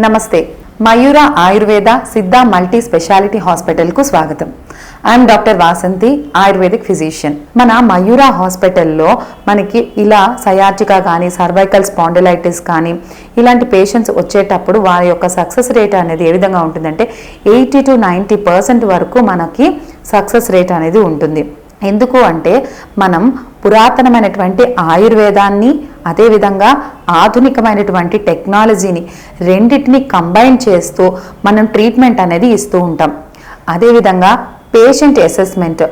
నమస్తే. మయూర ఆయుర్వేద సిద్ధ multi speciality హాస్పిటల్కు స్వాగతం. I'm doctor Vasanthi ayurvedic physician. మన మయూర హాస్పిటల్లో మనకి ఇలా సయాటికా కానీ సర్వైకల్ స్పాండిలైటిస్ కానీ ఇలాంటి పేషెంట్స్ వచ్చేటప్పుడు వారి యొక్క సక్సెస్ రేట్ అనేది ఏ విధంగా ఉంటుందంటే ఎయిటీ టు నైంటీ పర్సెంట్ వరకు మనకి సక్సెస్ రేట్ అనేది ఉంటుంది. ఎందుకు అంటే మనం పురాతనమైనటువంటి ఆయుర్వేదాన్ని అదేవిధంగా ఆధునికమైనటువంటి టెక్నాలజీని రెండింటిని కంబైన్ చేస్తూ మనం ట్రీట్మెంట్ అనేది ఇస్తూ ఉంటాం. అదేవిధంగా పేషెంట్ అసెస్మెంట్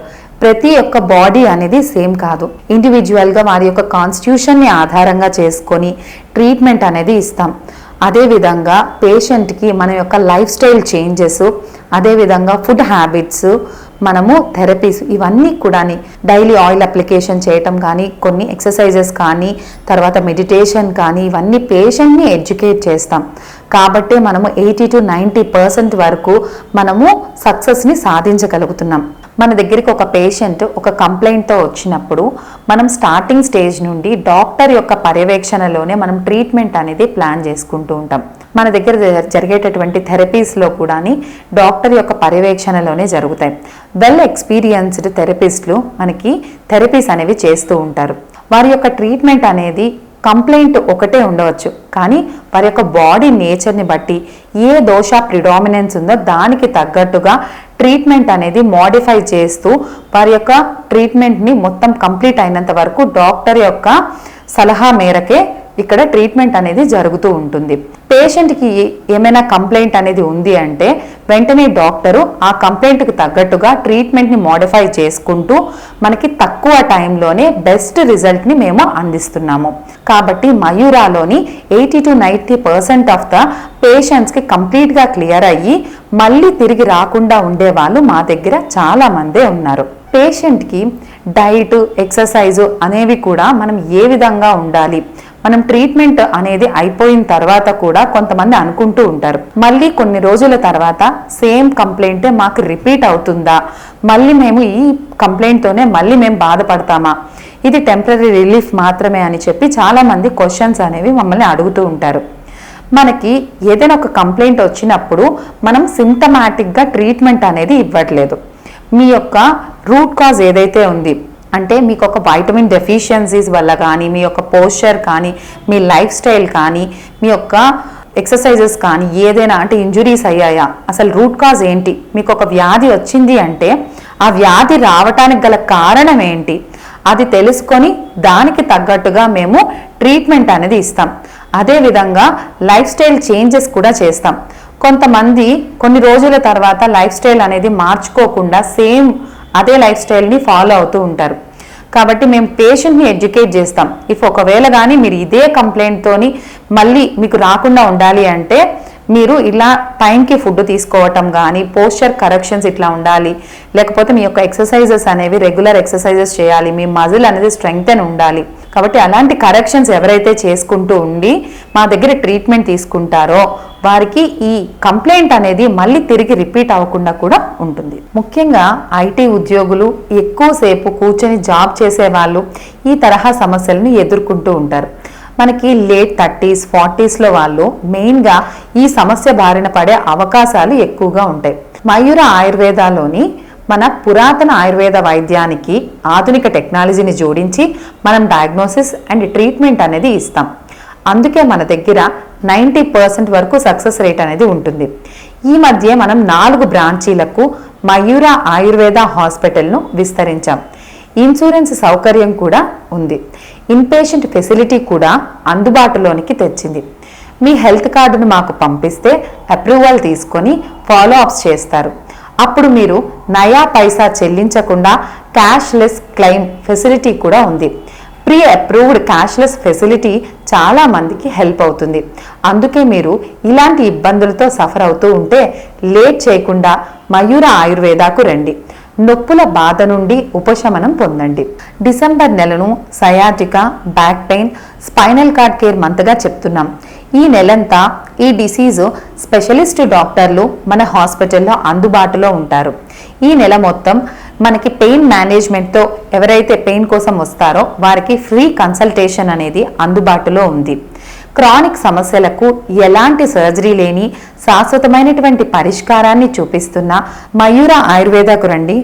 ప్రతి ఒక్క బాడీ అనేది సేమ్ కాదు. ఇండివిజువల్గా వారి యొక్క కాన్స్టిట్యూషన్ని ఆధారంగా చేసుకొని ట్రీట్మెంట్ అనేది ఇస్తాం. అదేవిధంగా పేషెంట్కి మన యొక్క లైఫ్ స్టైల్ చేంజెస్ అదేవిధంగా ఫుడ్ హ్యాబిట్స్ మనము థెరపీస్ ఇవన్నీ కూడా డైలీ ఆయిల్ అప్లికేషన్ చేయటం కానీ కొన్ని ఎక్సర్సైజెస్ కానీ తర్వాత మెడిటేషన్ కానీ ఇవన్నీ పేషెంట్ని ఎడ్యుకేట్ చేస్తాం. కాబట్టి మనము ఎయిటీ టు నైంటీ పర్సెంట్ వరకు మనము సక్సెస్ని సాధించగలుగుతున్నాం. మన దగ్గరికి ఒక పేషెంట్ ఒక కంప్లైంట్తో వచ్చినప్పుడు మనం స్టార్టింగ్ స్టేజ్ నుండి డాక్టర్ యొక్క పర్యవేక్షణలోనే మనం ట్రీట్మెంట్ అనేది ప్లాన్ చేసుకుంటూ ఉంటాం. మన దగ్గర జరిగేటటువంటి థెరపీస్లో కూడా డాక్టర్ యొక్క పర్యవేక్షణలోనే జరుగుతాయి. వెల్ ఎక్స్పీరియన్స్డ్ థెరపిస్టులు మనకి థెరపీస్ అనేవి చేస్తూ ఉంటారు. వారి యొక్క ట్రీట్మెంట్ అనేది కంప్లైంట్ ఒకటే ఉండవచ్చు. కానీ వారి యొక్క బాడీ నేచర్ని బట్టి ఏ దోష ప్రిడామినెన్స్ ఉందో దానికి తగ్గట్టుగా ట్రీట్మెంట్ అనేది మోడిఫై చేస్తూ వారి యొక్క ట్రీట్మెంట్ని మొత్తం కంప్లీట్ అయినంత వరకు డాక్టర్ యొక్క సలహా మేరకే ఇక్కడ ట్రీట్మెంట్ అనేది జరుగుతూ ఉంటుంది. పేషెంట్కి ఏమైనా కంప్లైంట్ అనేది ఉంది అంటే వెంటనే డాక్టరు ఆ కంప్లైంట్కి తగ్గట్టుగా ట్రీట్మెంట్ని మోడిఫై చేసుకుంటూ మనకి తక్కువ టైంలోనే బెస్ట్ రిజల్ట్ని మేము అందిస్తున్నాము. కాబట్టి మయూరాలోని eighty to ninety percent of the పేషెంట్స్కి కంప్లీట్గా క్లియర్ అయ్యి మళ్ళీ తిరిగి రాకుండా ఉండే వాళ్ళు మా దగ్గర చాలా మందే ఉన్నారు. పేషెంట్కి డైట్ ఎక్సర్సైజు అనేవి కూడా మనం ఏ విధంగా ఉండాలి? మనం ట్రీట్మెంట్ అనేది అయిపోయిన తర్వాత కూడా కొంతమంది అనుకుంటూ ఉంటారు. మళ్ళీ కొన్ని రోజుల తర్వాత సేమ్ కంప్లైంట్ మాకు రిపీట్ అవుతుందా? మళ్ళీ మేము ఈ కంప్లైంట్తోనే మళ్ళీ మేము బాధపడతామా? ఇది టెంపరీ రిలీఫ్ మాత్రమే అని చెప్పి చాలామంది క్వశ్చన్స్ అనేవి మమ్మల్ని అడుగుతూ ఉంటారు. మనకి ఏదైనా ఒక కంప్లైంట్ వచ్చినప్పుడు మనం సిమ్టమాటిక్గా ట్రీట్మెంట్ అనేది ఇవ్వట్లేదు. మీ యొక్క రూట్ కాజ్ ఏదైతే ఉంది అంటే మీకు ఒక వైటమిన్ డెఫిషియన్సీస్ వల్ల కానీ మీ యొక్క పోస్చర్ కానీ మీ లైఫ్ స్టైల్ కానీ మీ యొక్క ఎక్సర్సైజెస్ కానీ ఏదైనా అంటే ఇంజురీస్ అయ్యాయా? అసలు రూట్ కాజ్ ఏంటి? మీకు ఒక వ్యాధి వచ్చింది అంటే ఆ వ్యాధి రావటానికి గల కారణం ఏంటి? అది తెలుసుకొని దానికి తగ్గట్టుగా మేము ట్రీట్మెంట్ అనేది ఇస్తాం. అదేవిధంగా లైఫ్ స్టైల్ చేంజెస్ కూడా చేస్తాం. కొంతమంది కొన్ని రోజుల తర్వాత లైఫ్ స్టైల్ అనేది మార్చుకోకుండా సేమ్ అదే లైఫ్ స్టైల్ని ఫాలో అవుతూ ఉంటారు. కాబట్టి మేము పేషెంట్ని ఎడ్యుకేట్ చేస్తాం. ఇఫ్ ఒకవేళ కానీ మీరు ఇదే కంప్లైంట్తోని మళ్ళీ మీకు రాకుండా ఉండాలి అంటే మీరు ఇలా టైంకి ఫుడ్ తీసుకోవటం కానీ పోస్చర్ కరెక్షన్స్ ఇట్లా ఉండాలి. లేకపోతే మీ యొక్క ఎక్సర్సైజెస్ అనేవి రెగ్యులర్ ఎక్సర్సైజెస్ చేయాలి. మీ మజిల్ అనేది స్ట్రెంగ్త్ ఉండాలి. కాబట్టి అలాంటి కరెక్షన్స్ ఎవరైతే చేసుకుంటూ ఉండి మా దగ్గర ట్రీట్మెంట్ తీసుకుంటారో వారికి ఈ కంప్లైంట్ అనేది మళ్ళీ తిరిగి రిపీట్ అవ్వకుండా కూడా ఉంటుంది. ముఖ్యంగా ఐటీ ఉద్యోగులు ఎక్కువసేపు కూర్చొని జాబ్ చేసే వాళ్ళు ఈ తరహా సమస్యలను ఎదుర్కొంటూ ఉంటారు. మనకి లేట్ థర్టీస్ ఫార్టీస్లో వాళ్ళు మెయిన్గా ఈ సమస్య బారిన పడే అవకాశాలు ఎక్కువగా ఉంటాయి. మయూర ఆయుర్వేదాలోని మన పురాతన ఆయుర్వేద వైద్యానికి ఆధునిక టెక్నాలజీని జోడించి మనం డయాగ్నోసిస్ అండ్ ట్రీట్మెంట్ అనేది ఇస్తాం. అందుకే మన దగ్గర నైంటీ పర్సెంట్ వరకు సక్సెస్ రేట్ అనేది ఉంటుంది. ఈ మధ్య మనం నాలుగు బ్రాంచీలకు మయూర ఆయుర్వేద హాస్పిటల్ను విస్తరించాం. ఇన్సూరెన్స్ సౌకర్యం కూడా ఉంది. ఇన్పేషెంట్ ఫెసిలిటీ కూడా అందుబాటులోనికి తెచ్చింది. మీ హెల్త్ కార్డును మాకు పంపిస్తే అప్రూవల్ తీసుకొని ఫాలో అప్స్ చేస్తారు. అప్పుడు మీరు నయా పైసా చెల్లించకుండా క్యాష్లెస్ క్లెయిమ్ ఫెసిలిటీ కూడా ఉంది. ప్రీ అప్రూవ్డ్ క్యాష్లెస్ ఫెసిలిటీ చాలా మందికి హెల్ప్ అవుతుంది. అందుకే మీరు ఇలాంటి ఇబ్బందులతో సఫర్ అవుతూ ఉంటే లేట్ చేయకుండా మయూర ఆయుర్వేదాకు రండి. నొప్పుల బాధ నుండి ఉపశమనం పొందండి. December నెలను sciatica back pain spinal cord care మంత్గా చెప్తున్నాం. ఈ నెలంతా ఈ డిసీజు స్పెషలిస్ట్ డాక్టర్లు మన హాస్పిటల్లో అందుబాటులో ఉంటారు. ఈ నెల మొత్తం మనకి పెయిన్ మేనేజ్మెంట్తో ఎవరైతే పెయిన్ కోసం వస్తారో వారికి ఫ్రీ కన్సల్టేషన్ అనేది అందుబాటులో ఉంది. క్రానిక్ సమస్యలకు ఎలాంటి సర్జరీ లేని శాశ్వతమైనటువంటి పరిష్కారాన్ని చూపిస్తున్న మయూర ఆయుర్వేదకు రండి.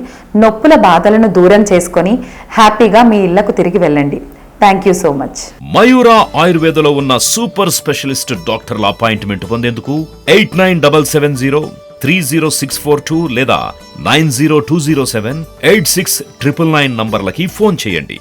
నొప్పుల బాధలను దూరం చేసుకొని హ్యాపీగా మీ ఇళ్ళకు తిరిగి వెళ్ళండి. Thank you so much Mayura ఆయుర్వేదలో ఉన్న సూపర్ స్పెషలిస్ట్ డాక్టర్ల అపాయింట్మెంట్ పొందేందుకు eight nine double seven zero three zero six four two లేదా nine zero two zero seven eight six triple nine నంబర్లకి phone చేయండి.